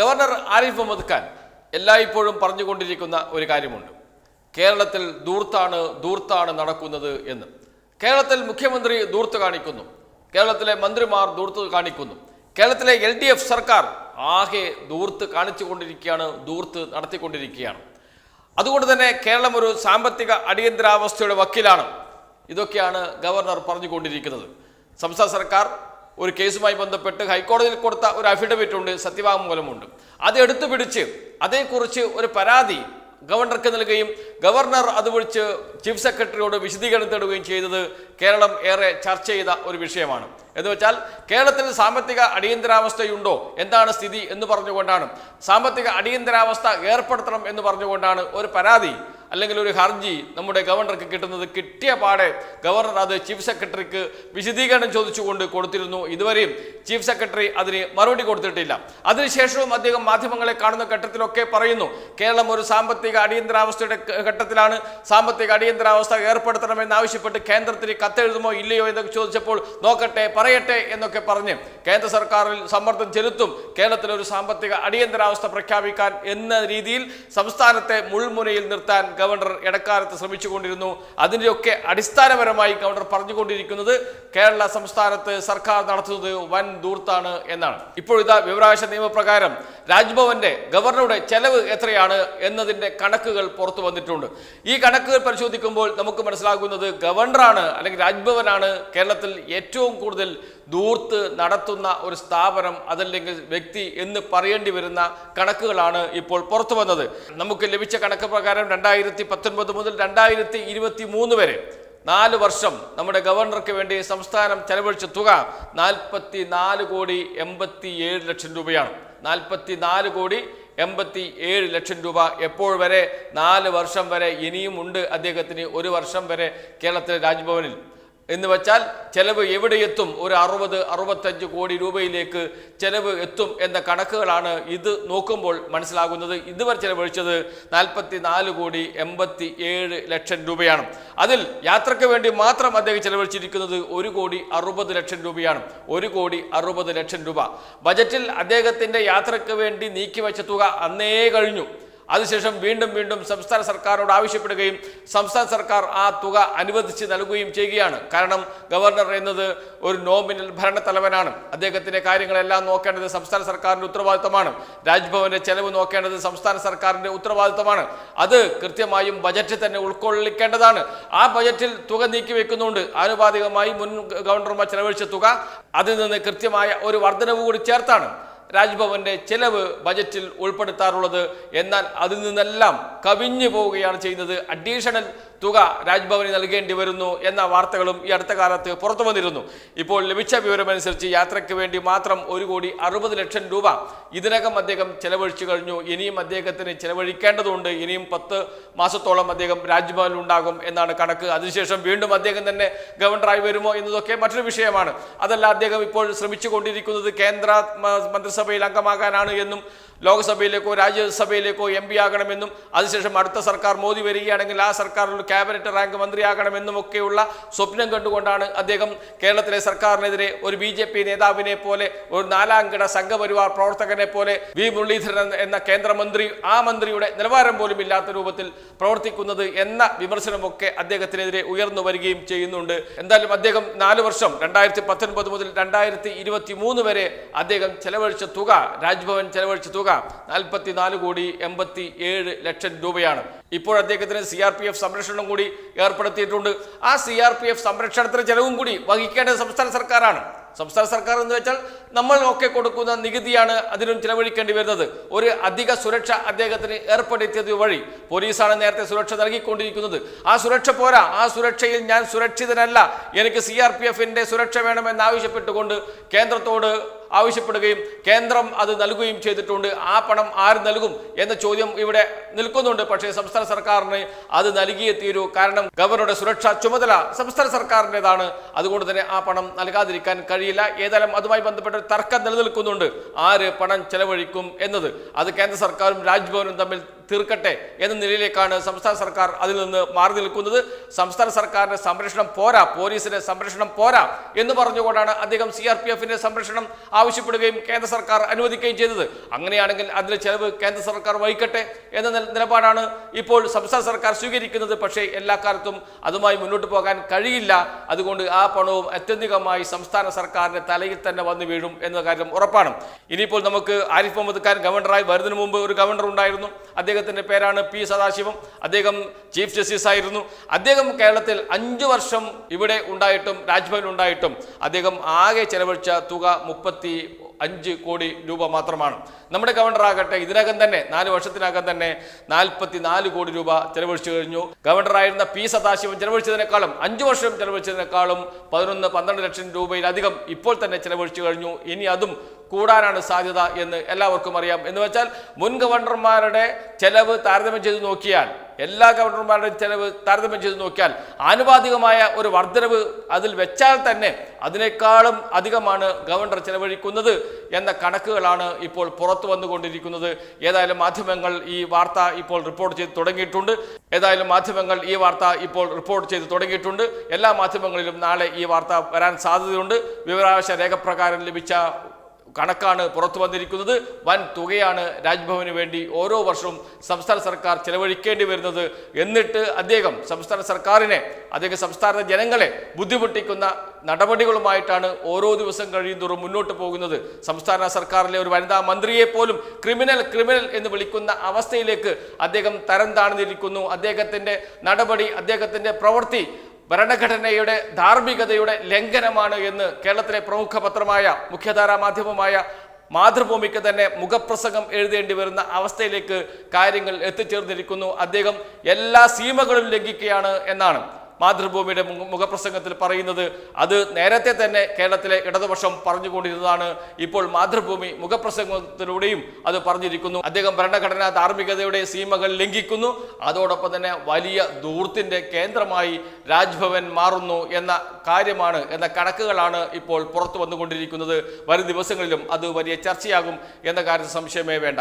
Governor Arif Muhammad Khan എല്ലായ്പ്പോഴും പറഞ്ഞുകൊണ്ടിരിക്കുന്ന ഒരു കാര്യമുണ്ട്. കേരളത്തിൽ ദൂർത്താണ് ദൂർത്താണ് നടക്കുന്നത് എന്ന്. കേരളത്തിൽ മുഖ്യമന്ത്രി ദൂർത്ത് കാണിക്കുന്നു. കേരളത്തിലെ മന്ത്രിമാർ ദൂർത്ത് കാണിക്കുന്നു. കേരളത്തിലെ എൽ ഡി എഫ് സർക്കാർ ആകെ ദൂർത്ത് കാണിച്ചുകൊണ്ടിരിക്കുകയാണ് ദൂർത്ത് നടത്തിക്കൊണ്ടിരിക്കുകയാണ്. അതുകൊണ്ട് തന്നെ കേരളം ഒരു സാമ്പത്തിക അടിയന്തരാവസ്ഥയുടെ വക്കിലാണ്. ഇതൊക്കെയാണ് ഗവർണർ പറഞ്ഞുകൊണ്ടിരിക്കുന്നത്. സംസ്ഥാന സർക്കാർ ഒരു കേസുമായി ബന്ധപ്പെട്ട് ഹൈക്കോടതിയിൽ കൊടുത്ത ഒരു അഫിഡവിറ്റ് ഉണ്ട് സത്യവാങ്മൂലമുണ്ട്. അത് എടുത്തു പിടിച്ച് അതേക്കുറിച്ച് ഒരു പരാതി ഗവർണർക്ക് നൽകുകയും ഗവർണർ അത് വിളിച്ച് ചീഫ് സെക്രട്ടറിയോട് വിശദീകരണം തേടുകയും ചെയ്തത് കേരളം ഏറെ ചർച്ച ചെയ്ത ഒരു വിഷയമാണ്. എന്ന് വെച്ചാൽ കേരളത്തിൽ സാമ്പത്തിക അടിയന്തരാവസ്ഥയുണ്ടോ? എന്താണ് സ്ഥിതി എന്ന് പറഞ്ഞുകൊണ്ടാണ്. സാമ്പത്തിക അടിയന്തരാവസ്ഥ ഏർപ്പെടുത്തണം എന്ന് പറഞ്ഞുകൊണ്ടാണ് ഒരു പരാതി അല്ലെങ്കിൽ ഒരു ഹർജി നമ്മുടെ ഗവർണർക്ക് കിട്ടുന്നത് കിട്ടിയ പാടെ ഗവർണർ അത് ചീഫ് സെക്രട്ടറിക്ക് വിശദീകരണം ചോദിച്ചുകൊണ്ട് കൊടുത്തിരുന്നു. ഇതുവരെയും ചീഫ് സെക്രട്ടറി അതിന് മറുപടി കൊടുത്തിട്ടില്ല. അതിനുശേഷവും അദ്ദേഹം മാധ്യമങ്ങളെ കാണുന്ന ഘട്ടത്തിലൊക്കെ പറയുന്നു കേരളം ഒരു സാമ്പത്തിക അടിയന്തരാവസ്ഥയുടെ ഘട്ടത്തിലാണ്. സാമ്പത്തിക അടിയന്തരാവസ്ഥ ഏർപ്പെടുത്തണമെന്നാവശ്യപ്പെട്ട് കേന്ദ്രത്തിന് കത്തെഴുതുമോ ഇല്ലയോ എന്നൊക്കെ ചോദിച്ചപ്പോൾ നോക്കട്ടെ പറയട്ടെ എന്നൊക്കെ പറഞ്ഞ് കേന്ദ്ര സർക്കാരിൽ സമ്മർദ്ദം ചെലുത്തും. കേരളത്തിൽ ഒരു സാമ്പത്തിക അടിയന്തരാവസ്ഥ പ്രഖ്യാപിക്കാൻ എന്ന രീതിയിൽ സംസ്ഥാനത്തെ മുൾമുനയിൽ നിർത്താൻ ഗവർണർ ഇടക്കാലത്ത് ശ്രമിച്ചുകൊണ്ടിരുന്നു. അതിന്റെയൊക്കെ അടിസ്ഥാനപരമായി ഗവർണർ പറഞ്ഞുകൊണ്ടിരിക്കുന്നത് കേരള സംസ്ഥാനത്ത് സർക്കാർ നടത്തുന്നത് വൻ ദൂർത്താണ് എന്നാണ്. ഇപ്പോൾ ഇതാ വിവരാവകാശ നിയമപ്രകാരം രാജ്ഭവന്റെ ഗവർണറുടെ ചെലവ് എത്രയാണ് എന്നതിന്റെ കണക്കുകൾ പുറത്തു വന്നിട്ടുണ്ട്. ഈ കണക്കുകൾ പരിശോധിക്കുമ്പോൾ നമുക്ക് മനസ്സിലാകുന്നത് ഗവർണറാണ് അല്ലെങ്കിൽ രാജ്ഭവനാണ് കേരളത്തിൽ ഏറ്റവും കൂടുതൽ ദൂർത്ത് നടത്തുന്ന ഒരു സ്ഥാപനം അതല്ലെങ്കിൽ വ്യക്തി എന്ന് പറയേണ്ടി വരുന്ന കണക്കുകളാണ് ഇപ്പോൾ പുറത്തു വന്നത്. നമുക്ക് ലഭിച്ച കണക്ക് പ്രകാരം രണ്ടായിരത്തി പത്തൊൻപത് മുതൽ രണ്ടായിരത്തി ഇരുപത്തി മൂന്ന് വരെ നാല് വർഷം നമ്മുടെ ഗവർണർക്ക് വേണ്ടി സംസ്ഥാനം ചെലവഴിച്ച തുക നാൽപ്പത്തി നാല് കോടി എൺപത്തി ഏഴ് ലക്ഷം രൂപയാണ്. നാൽപ്പത്തി നാല് കോടി എൺപത്തി ഏഴ് ലക്ഷം രൂപ എപ്പോൾ വരെ നാല് വർഷം വരെ ഇനിയും ഉണ്ട് അദ്ദേഹത്തിന് ഒരു വർഷം വരെ കേരളത്തിലെ രാജ്ഭവനിൽ. എന്ന് വെച്ചാൽ ചെലവ് എവിടെ എത്തും? ഒരു അറുപത് അറുപത്തഞ്ച് കോടി രൂപയിലേക്ക് ചെലവ് എത്തും എന്ന കണക്കുകളാണ് ഇത് നോക്കുമ്പോൾ മനസ്സിലാകുന്നത്. ഇതുവരെ ചെലവഴിച്ചത് നാൽപ്പത്തി നാല് കോടി എൺപത്തി ഏഴ് ലക്ഷം രൂപയാണ്. അതിൽ യാത്രയ്ക്ക് വേണ്ടി മാത്രം അദ്ദേഹം ചെലവഴിച്ചിരിക്കുന്നത് ഒരു കോടി അറുപത് ലക്ഷം രൂപയാണ്. ഒരു കോടി അറുപത് ലക്ഷം രൂപ. ബജറ്റിൽ അദ്ദേഹത്തിന്റെ യാത്രയ്ക്ക് വേണ്ടി നീക്കിവെച്ച തുക അന്നേ കഴിഞ്ഞു. അതിനുശേഷം വീണ്ടും വീണ്ടും സംസ്ഥാന സർക്കാരോട് ആവശ്യപ്പെടുകയും സംസ്ഥാന സർക്കാർ ആ തുക അനുവദിച്ച് നൽകുകയും ചെയ്യുകയാണ്. കാരണം ഗവർണർ എന്നത് ഒരു നോമിനൽ ഭരണത്തലവനാണ്. അദ്ദേഹത്തിന്റെ കാര്യങ്ങളെല്ലാം നോക്കേണ്ടത് സംസ്ഥാന സർക്കാരിന്റെ ഉത്തരവാദിത്തമാണ്. രാജ്ഭവന്റെ ചെലവ് നോക്കേണ്ടത് സംസ്ഥാന സർക്കാരിന്റെ ഉത്തരവാദിത്തമാണ്. അത് കൃത്യമായും ബജറ്റിൽ തന്നെ ഉൾക്കൊള്ളിക്കേണ്ടതാണ്. ആ ബജറ്റിൽ തുക നീക്കി വെക്കുന്നുണ്ട്. ആനുപാതികമായി മുൻ ഗവർണർമാർ ചെലവഴിച്ച തുക അതിൽ നിന്ന് കൃത്യമായ ഒരു വർധനവ് കൂടി ചേർത്താണ്. രാജ്ഭവന്റെ ചെലവ് ബജറ്റിൽ ഉൾപ്പെടുത്താറുള്ളത് എന്നാൽ അതിൽ നിന്നെല്ലാം കവിഞ്ഞു പോവുകയാണ് ചെയ്യുന്നത്. അഡീഷണൽ തുക രാജ്ഭവന് നൽകേണ്ടി വരുന്നു എന്ന വാർത്തകളും ഈ അടുത്ത കാലത്ത് പുറത്തു വന്നിരുന്നു. ഇപ്പോൾ ലഭിച്ച വിവരമനുസരിച്ച് യാത്രയ്ക്ക് വേണ്ടി മാത്രം ഒരു കോടി അറുപത് ലക്ഷം രൂപ ഇതിനകം അദ്ദേഹം ചെലവഴിച്ചു കഴിഞ്ഞു. ഇനിയും അദ്ദേഹത്തിന് ചെലവഴിക്കേണ്ടതുണ്ട്. ഇനിയും പത്ത് മാസത്തോളം അദ്ദേഹം രാജ്ഭവനിൽ ഉണ്ടാകും എന്നാണ് കണക്ക്. അതിനുശേഷം വീണ്ടും അദ്ദേഹം തന്നെ ഗവർണറായി വരുമോ എന്നതൊക്കെ മറ്റൊരു വിഷയമാണ്. അതല്ല അദ്ദേഹം ഇപ്പോൾ ശ്രമിച്ചുകൊണ്ടിരിക്കുന്നത് കേന്ദ്ര മന്ത്രിസഭയിൽ അംഗമാകാനാണ് എന്നും ലോക്സഭയിലേക്കോ രാജ്യസഭയിലേക്കോ എം പി ആകണമെന്നും. അതിനുശേഷം അടുത്ത സർക്കാർ മോദി വരികയാണെങ്കിൽ ആ സർക്കാരിൽ ക്യാബിനറ്റ് റാങ്ക് മന്ത്രിയാകണമെന്നും ഒക്കെയുള്ള സ്വപ്നം കണ്ടുകൊണ്ടാണ് അദ്ദേഹം കേരളത്തിലെ സർക്കാരിനെതിരെ ഒരു ബി ജെ പി നേതാവിനെ പോലെ ഒരു നാലാംകിട സംഘപരിവാർ പ്രവർത്തകനെ പോലെ വി മുരളീധരൻ എന്ന കേന്ദ്രമന്ത്രി ആ മന്ത്രിയുടെ നിലവാരം പോലും ഇല്ലാത്ത രൂപത്തിൽ പ്രവർത്തിക്കുന്നത് എന്ന വിമർശനമൊക്കെ അദ്ദേഹത്തിനെതിരെ ഉയർന്നു വരികയും ചെയ്യുന്നുണ്ട്. എന്തായാലും അദ്ദേഹം നാല് വർഷം രണ്ടായിരത്തി പത്തൊൻപത് മുതൽ രണ്ടായിരത്തി ഇരുപത്തി മൂന്ന് വരെ അദ്ദേഹം ചെലവഴിച്ച തുക രാജ്ഭവൻ ചെലവഴിച്ച തുക നാൽപ്പത്തി നാല് കോടി എൺപത്തി ഏഴ് ലക്ഷം രൂപയാണ്. ഇപ്പോൾ അദ്ദേഹത്തിന് സി ആർ പി എഫ് സംരക്ഷണം കൂടി ഏർപ്പെടുത്തിയിട്ടുണ്ട്. ആ സി ആർ പി എഫ് സംരക്ഷണത്തിന് ചെലവും കൂടി വഹിക്കേണ്ടത് സംസ്ഥാന സർക്കാരാണ്. സംസ്ഥാന സർക്കാർ എന്ന് വെച്ചാൽ നമ്മൾ ഒക്കെ കൊടുക്കുന്ന നികുതിയാണ് അതിനും ചിലവഴിക്കേണ്ടി വരുന്നത്. ഒരു അധിക സുരക്ഷ അദ്ദേഹത്തിന് ഏർപ്പെടുത്തിയത് വഴി പോലീസാണ് നേരത്തെ സുരക്ഷ നൽകിക്കൊണ്ടിരിക്കുന്നത്. ആ സുരക്ഷ പോരാ. ആ സുരക്ഷയിൽ ഞാൻ സുരക്ഷിതനല്ല. എനിക്ക് സി ആർ പി എഫിന്റെ സുരക്ഷ വേണമെന്നാവശ്യപ്പെട്ടുകൊണ്ട് കേന്ദ്രത്തോട് ആവശ്യപ്പെടുകയും കേന്ദ്രം അത് നൽകുകയും ചെയ്തിട്ടുണ്ട്. ആ പണം ആര് നൽകും എന്ന ചോദ്യം ഇവിടെ നിൽക്കുന്നുണ്ട്. പക്ഷേ സംസ്ഥാന സർക്കാരിന് അത് നൽകിയേ തീരൂ. കാരണം ഗവർണറുടെ സുരക്ഷാ ചുമതല സംസ്ഥാന സർക്കാരിന്റെതാണ്. അതുകൊണ്ട് തന്നെ ആ പണം നൽകാതിരിക്കാൻ കഴിയില്ല. ഏതായാലും അതുമായി ബന്ധപ്പെട്ട തർക്കം നിലനിൽക്കുന്നുണ്ട്. ആര് പണം ചെലവഴിക്കും എന്നത്. അത് കേന്ദ്ര സർക്കാരും രാജ്ഭവനും തമ്മിൽ തീർക്കട്ടെ എന്ന നിലയിലേക്കാണ് സംസ്ഥാന സർക്കാർ അതിൽ നിന്ന് മാറി നിൽക്കുന്നത്. സംസ്ഥാന സർക്കാരിന്റെ സംരക്ഷണം പോരാ പോലീസിന്റെ സംരക്ഷണം പോരാ എന്ന് പറഞ്ഞുകൊണ്ടാണ് അദ്ദേഹം സി ആർ പി എഫിന്റെ സംരക്ഷണം ആവശ്യപ്പെടുകയും കേന്ദ്ര സർക്കാർ അനുവദിക്കുകയും ചെയ്തത്. അങ്ങനെയാണെങ്കിൽ അതിലെ ചെലവ് കേന്ദ്ര സർക്കാർ വഹിക്കട്ടെ എന്ന നിലപാടാണ് ഇപ്പോൾ സംസ്ഥാന സർക്കാർ സ്വീകരിക്കുന്നത്. പക്ഷേ എല്ലാ കാലത്തും അതുമായി മുന്നോട്ട് പോകാൻ കഴിയില്ല. അതുകൊണ്ട് ആ പണവും അത്യന്തികമായി സംസ്ഥാന സർക്കാരിന്റെ തലയിൽ തന്നെ വന്നു വീഴും എന്ന കാര്യം ഉറപ്പാണ്. ഇനിയിപ്പോൾ നമുക്ക് ആരിഫ് മുഹമ്മദ് ഖാൻ ഗവർണറായി വരുന്നതിന് മുമ്പ് ഒരു ഗവർണർ ഉണ്ടായിരുന്നു. അദ്ദേഹത്തിന്റെ പേരാണ് പി സദാശിവം. അദ്ദേഹം ചീഫ് ജസ്റ്റിസ് ആയിരുന്നു. അദ്ദേഹം കേരളത്തിൽ അഞ്ചു വർഷം ഇവിടെ ഉണ്ടായിട്ടും രാജ്ഭവനിൽ ഉണ്ടായിട്ടും അദ്ദേഹം ആകെ ചെലവഴിച്ച തുക മുപ്പത്തി അഞ്ച് കോടി രൂപ മാത്രമാണ്. നമ്മുടെ ഗവർണർ ആകട്ടെ ഇതിനകം തന്നെ നാല് വർഷത്തിനകം തന്നെ നാൽപ്പത്തി നാല് കോടി രൂപ ചെലവഴിച്ചു കഴിഞ്ഞു. ഗവർണറായിരുന്ന പി സദാശിവം ചെലവഴിച്ചതിനേക്കാളും അഞ്ചു വർഷം ചെലവഴിച്ചതിനേക്കാളും പതിനൊന്ന് പന്ത്രണ്ട് ലക്ഷം രൂപയിലധികം ഇപ്പോൾ തന്നെ ചെലവഴിച്ചു കഴിഞ്ഞു. ഇനി അതും കൂടാനാണ് സാധ്യത എന്ന് എല്ലാവർക്കും അറിയാം. എന്ന് വെച്ചാൽ മുൻ ഗവർണർമാരുടെ ചെലവ് താരതമ്യം ചെയ്ത് നോക്കിയാൽ എല്ലാ ഗവർണർമാരുടെയും ചെലവ് താരതമ്യം ചെയ്ത് നോക്കിയാൽ ആനുപാതികമായ ഒരു വർധനവ് അതിൽ വെച്ചാൽ തന്നെ അതിനേക്കാളും അധികമാണ് ഗവർണർ ചെലവഴിക്കുന്നത് എന്ന കണക്കുകളാണ് ഇപ്പോൾ പുറത്തു വന്നുകൊണ്ടിരിക്കുന്നത്. ഏതായാലും മാധ്യമങ്ങൾ ഈ വാർത്ത ഇപ്പോൾ റിപ്പോർട്ട് ചെയ്ത് തുടങ്ങിയിട്ടുണ്ട്. ഏതായാലും മാധ്യമങ്ങൾ ഈ വാർത്ത ഇപ്പോൾ റിപ്പോർട്ട് ചെയ്ത് തുടങ്ങിയിട്ടുണ്ട്. എല്ലാ മാധ്യമങ്ങളിലും നാളെ ഈ വാർത്ത വരാൻ സാധ്യതയുണ്ട്. വിവരാവകാശ രേഖപ്രകാരം ലഭിച്ച കണക്കാണ് പുറത്തു വന്നിരിക്കുന്നത്. വൻ തുകയാണ് രാജ്ഭവന് വേണ്ടി ഓരോ വർഷവും സംസ്ഥാന സർക്കാർ ചെലവഴിക്കേണ്ടി വരുന്നത് എന്നിട്ട് അദ്ദേഹം സംസ്ഥാന സർക്കാരിനെ അദ്ദേഹം സംസ്ഥാന ജനങ്ങളെ ബുദ്ധിമുട്ടിക്കുന്ന നടപടികളുമായിട്ടാണ് ഓരോ ദിവസം കഴിയുന്തോറും മുന്നോട്ട് പോകുന്നത്. സംസ്ഥാന സർക്കാരിലെ ഒരു വനിതാ മന്ത്രിയെ പോലും ക്രിമിനൽ ക്രിമിനൽ എന്ന് വിളിക്കുന്ന അവസ്ഥയിലേക്ക് അദ്ദേഹം തരം താഴ്ന്നിരിക്കുന്നു. അദ്ദേഹത്തിന്റെ നടപടി അദ്ദേഹത്തിന്റെ പ്രവൃത്തി ഭരണഘടനയുടെ ധാർമ്മികതയുടെ ലംഘനമാണ് എന്ന് കേരളത്തിലെ പ്രമുഖ പത്രമായ മുഖ്യധാരാ മാധ്യമമായ മാതൃഭൂമിക്ക് തന്നെ മുഖപ്രസംഗം എഴുതേണ്ടി വരുന്ന അവസ്ഥയിലേക്ക് കാര്യങ്ങൾ എത്തിച്ചേർന്നിരിക്കുന്നു. അദ്ദേഹം എല്ലാ സീമകളും ലംഘിക്കുകയാണ് എന്നാണ്. മാതൃഭൂമിയുടെ മുഖപ്രസംഗത്തിൽ പറയുന്നത് അത് നേരത്തെ തന്നെ കേരളത്തിലെ ഇടതുപക്ഷം പറഞ്ഞുകൊണ്ടിരുന്നതാണ്. ഇപ്പോൾ മാതൃഭൂമി മുഖപ്രസംഗത്തിലൂടെയും അത് പറഞ്ഞിരിക്കുന്നു. അദ്ദേഹം ഭരണഘടനാ ധാർമ്മികതയുടെ സീമകൾ ലംഘിക്കുന്നു. അതോടൊപ്പം തന്നെ വലിയ ദൂർത്തിന്റെ കേന്ദ്രമായി രാജ്ഭവൻ മാറുന്നു എന്ന കാര്യമാണ് എന്ന കണക്കുകളാണ് ഇപ്പോൾ പുറത്തു വന്നുകൊണ്ടിരിക്കുന്നത്. വരും ദിവസങ്ങളിലും അത് വലിയ ചർച്ചയാകും എന്ന കാര്യത്തിൽ സംശയമേ വേണ്ട.